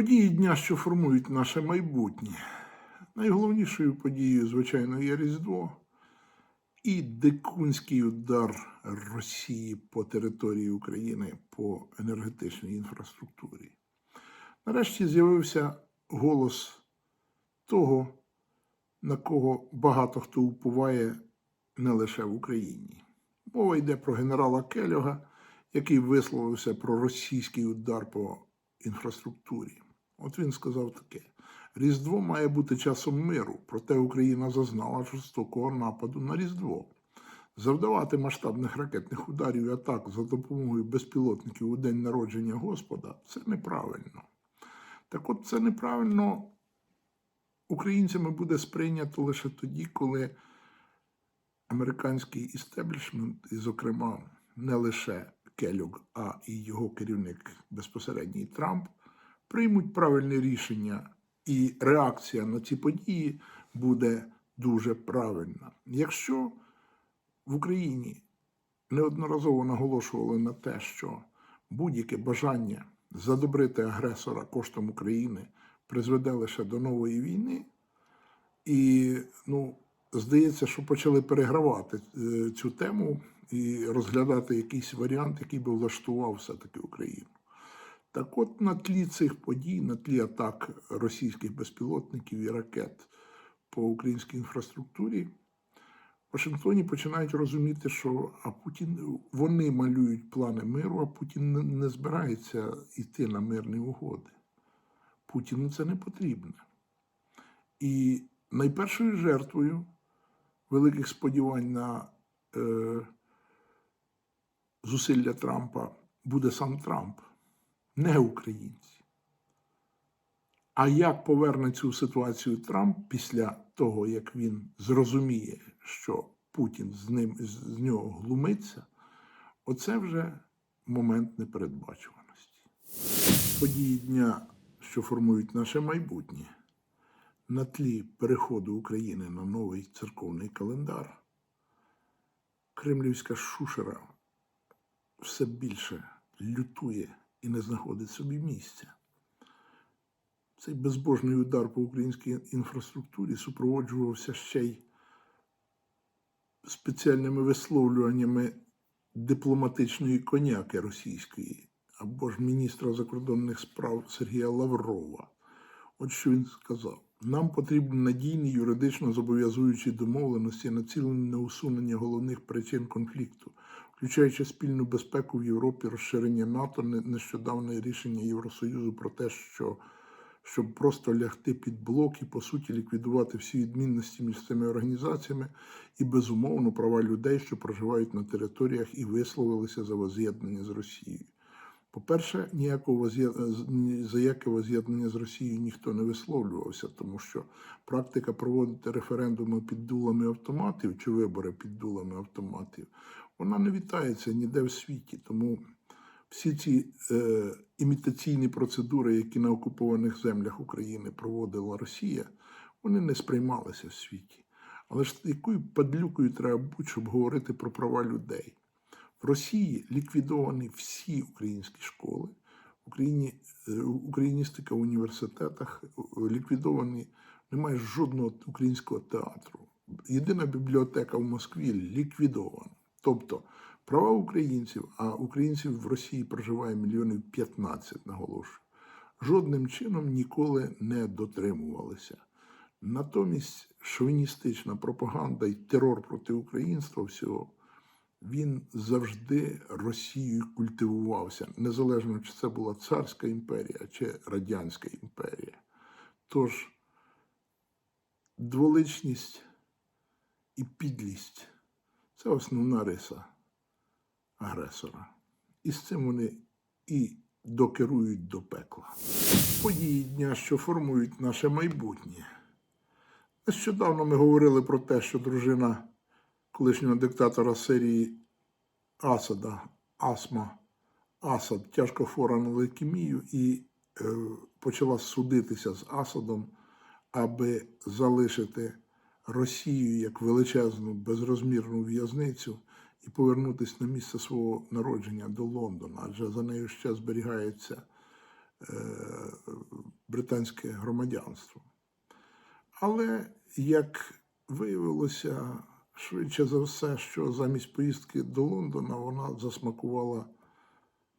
Події дня, що формують наше майбутнє. Найголовнішою подією, звичайно, є Різдво і дикунський удар Росії по території України по енергетичній інфраструктурі. Нарешті з'явився голос того, на кого багато хто уповає не лише в Україні. Мова йде про генерала Кельога, який висловився про російський удар по інфраструктурі. От він сказав таке: Різдво має бути часом миру, проте Україна зазнала жорстокого нападу на Різдво. Завдавати масштабних ракетних ударів і атак за допомогою безпілотників у день народження Господа це неправильно. Так от це неправильно українцями буде сприйнято лише тоді, коли американський істеблішмент, і, зокрема, не лише Келюк, а і його керівник безпосередній Трамп, приймуть правильне рішення, і реакція на ці події буде дуже правильна. Якщо в Україні неодноразово наголошували на те, що будь-яке бажання задобрити агресора коштом України призведе лише до нової війни, і ну, здається, що почали перегравати е, цю тему і розглядати якийсь варіант, який би влаштував все-таки Україну. Так от на тлі цих подій, на тлі атак російських безпілотників і ракет по українській інфраструктурі, в Вашингтоні починають розуміти, що а Путін вони малюють плани миру, а Путін не, не збирається йти на мирні угоди. Путіну це не потрібно. І найпершою жертвою великих сподівань на е, зусилля Трампа буде сам Трамп, не українці. А як поверне цю ситуацію Трамп після того, як він зрозуміє, що Путін з ним з нього глумиться, оце вже момент непередбачуваності. Події дня, що формують наше майбутнє, на тлі переходу України на новий церковний календар, кремлівська шушера все більше лютує і не знаходить собі місця. Цей безбожний удар по українській інфраструктурі супроводжувався ще й спеціальними висловлюваннями дипломатичної коняки російської або ж міністра закордонних справ Сергія Лаврова. От що він сказав: нам потрібні надійні юридично зобов'язуючі домовленості, націлені на усунення головних причин конфлікту, включаючи спільну безпеку в Європі, розширення НАТО, не- нещодавне рішення Євросоюзу про те, що щоб просто лягти під блок і по суті ліквідувати всі відмінності між цими організаціями і безумовно права людей, що проживають на територіях і висловилися за воз'єднання з Росією. По-перше, ніякого воз'є- з- за яке воз'єднання з Росією ніхто не висловлювався, тому що практика проводити референдуми під дулами автоматів чи вибори під дулами автоматів, вона не вітається ніде в світі. Тому всі ці е, імітаційні процедури, які на окупованих землях України проводила Росія, вони не сприймалися в світі. Але ж якою падлюкою треба бути, щоб говорити про права людей? В Росії ліквідовані всі українські школи, Україні е, україністика в університетах е, ліквідовані, немає жодного українського театру. Єдина бібліотека в Москві ліквідована. Тобто права українців, а українців в Росії проживає мільйонів 15, наголошую, жодним чином ніколи не дотримувалися. Натомість шовіністична пропаганда і терор проти українства всього, він завжди Росією культивувався, незалежно чи це була царська імперія чи Радянська імперія. Тож дволичність і підлість це основна риса агресора. І з цим вони і докерують до пекла. Події дня, що формують наше майбутнє. Нещодавно ми говорили про те, що дружина колишнього диктатора Сирії Асада, Асма Асад, тяжко хвора на лейкемію і е, почала судитися з Асадом, аби залишити Росію як величезну безрозмірну в'язницю і повернутися на місце свого народження до Лондона, адже за нею ще зберігається е, британське громадянство. Але як виявилося, швидше за все, що замість поїздки до Лондона вона засмакувала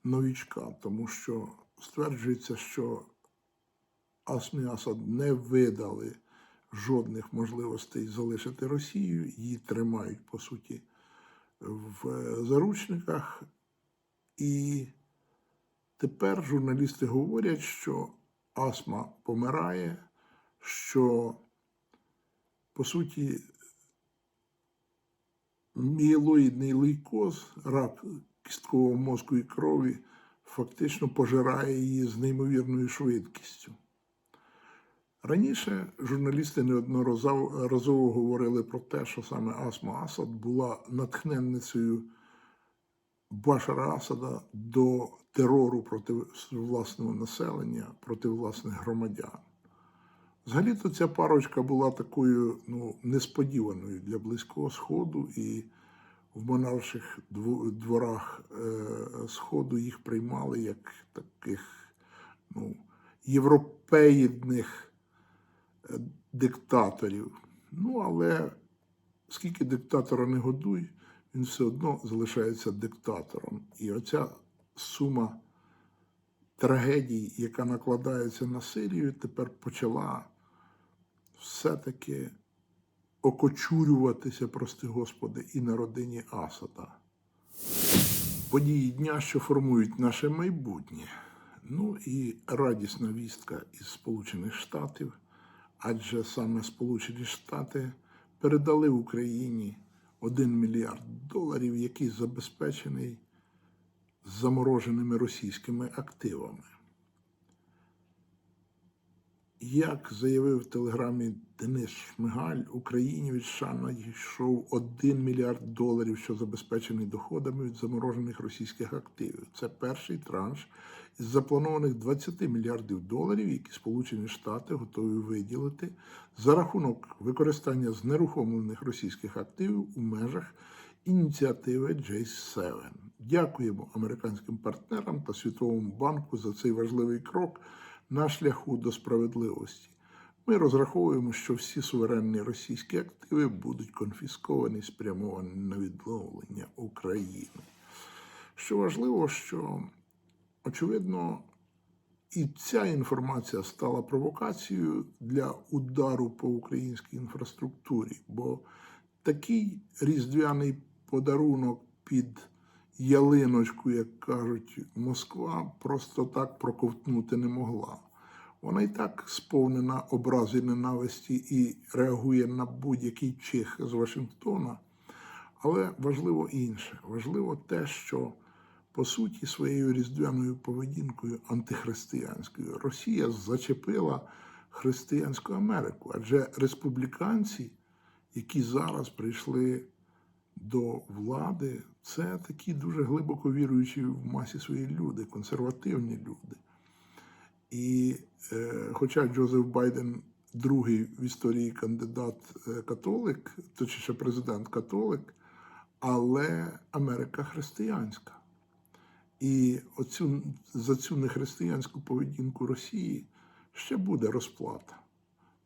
новічка, тому що стверджується, що Асмі Асад не видали жодних можливостей залишити Росію, її тримають, по суті, в е, заручниках. І тепер журналісти говорять, що Асма помирає, що, по суті, мієлоїдний лейкоз, рак кісткового мозку і крові, фактично пожирає її з неймовірною швидкістю. Раніше журналісти неодноразово говорили про те, що саме Асма Асад була натхненницею Башара Асада до терору проти власного населення, проти власних громадян. Взагалі-то ця парочка була такою ну, несподіваною для Близького Сходу, і в монарших дворах е, Сходу їх приймали як таких ну, європеїдних е, диктаторів. Ну, але скільки диктатора не годуй, він все одно залишається диктатором. І оця сума трагедій, яка накладається на Сирію, тепер почала все-таки окочурюватися, прости Господи, і на родині Асада. Події дня, що формують наше майбутнє. Ну і радісна вістка із Сполучених Штатів, адже саме Сполучені Штати передали Україні 1 мільярд доларів, який забезпечений замороженими російськими активами. Як заявив в телеграмі Денис Шмигаль, Україні від США надійшов 1 мільярд доларів, що забезпечений доходами від заморожених російських активів. Це перший транш із запланованих 20 мільярдів доларів, які Сполучені Штати готові виділити за рахунок використання знерухомлених російських активів у межах ініціативи J7. Дякуємо американським партнерам та Світовому банку за цей важливий крок на шляху до справедливості. Ми розраховуємо, що всі суверенні російські активи будуть конфісковані спрямовані на відновлення України. Що важливо, що очевидно і ця інформація стала провокацією для удару по українській інфраструктурі, бо такий різдвяний подарунок під ялиночку, як кажуть, Москва просто так проковтнути не могла. Вона і так сповнена образи ненависті і реагує на будь-який чих з Вашингтона. Але важливо інше. Важливо те, що по суті своєю різдвяною поведінкою антихристиянською Росія зачепила християнську Америку, адже республіканці, які зараз прийшли до влади, це такі дуже глибоко віруючі в масі свої люди, консервативні люди. І е, хоча Джозеф Байден другий в історії кандидат е, точніше президент католик, але Америка християнська. І оцю, за цю нехристиянську поведінку Росії ще буде розплата.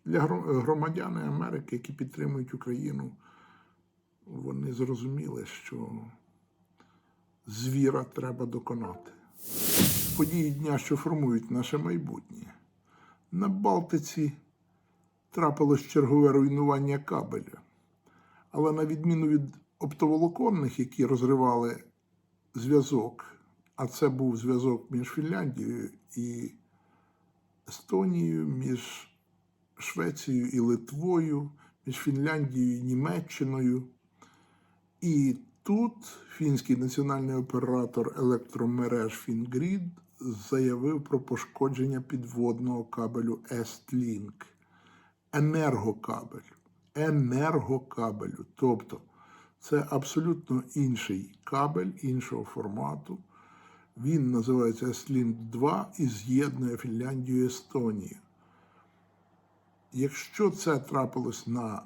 Для гро- громадян Америки, які підтримують Україну, вони зрозуміли, що звіра треба доконати. Події дня, що формують наше майбутнє. На Балтиці трапилось чергове руйнування кабеля. Але на відміну від оптоволоконних, які розривали зв'язок, а це був зв'язок між Фінляндією і Естонією, між Швецією і Литвою, між Фінляндією і Німеччиною. І тут фінський національний оператор електромереж Фінгрід заявив про пошкодження підводного кабелю Estlink. Енергокабель. Енергокабелю. Тобто це абсолютно інший кабель іншого формату. Він називається Estlink 2 і з'єднує Фінляндію і Естонію. Якщо це трапилось на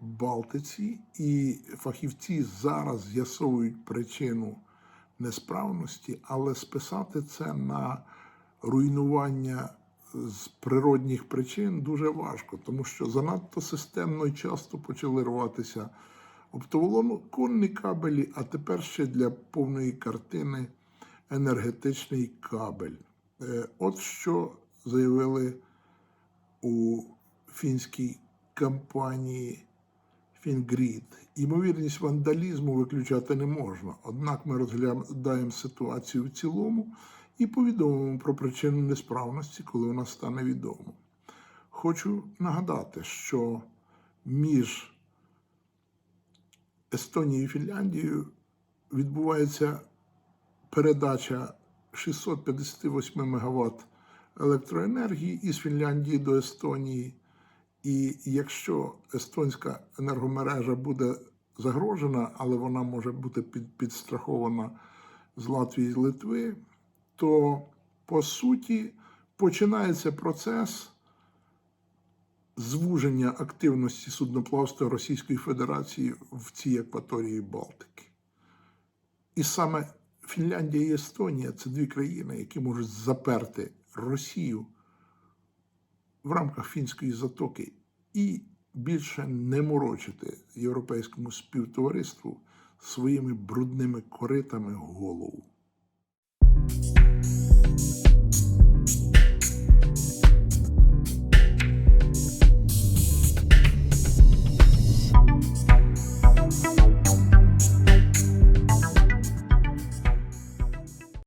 Балтиці, і фахівці зараз з'ясовують причину несправності, але списати це на руйнування з природних причин дуже важко, тому що занадто системно і часто почали рватися оптоволоконні кабелі, а тепер ще для повної картини енергетичний кабель. Е, От що заявили у фінській компанії Фінгрід. Ймовірність вандалізму виключати не можна. Однак ми розглядаємо ситуацію в цілому і повідомимо про причину несправності, коли вона стане відомо. Хочу нагадати, що між Естонією і Фінляндією відбувається передача 658 МВт електроенергії із Фінляндії до Естонії. І якщо естонська енергомережа буде загрожена, але вона може бути під, підстрахована з Латвії і Литви, то по суті починається процес звуження активності судноплавства Російської Федерації в цій акваторії Балтики. І саме Фінляндія і Естонія це дві країни, які можуть заперти Росію в рамках фінської затоки і більше не морочити європейському співтовариству своїми брудними коритами голову.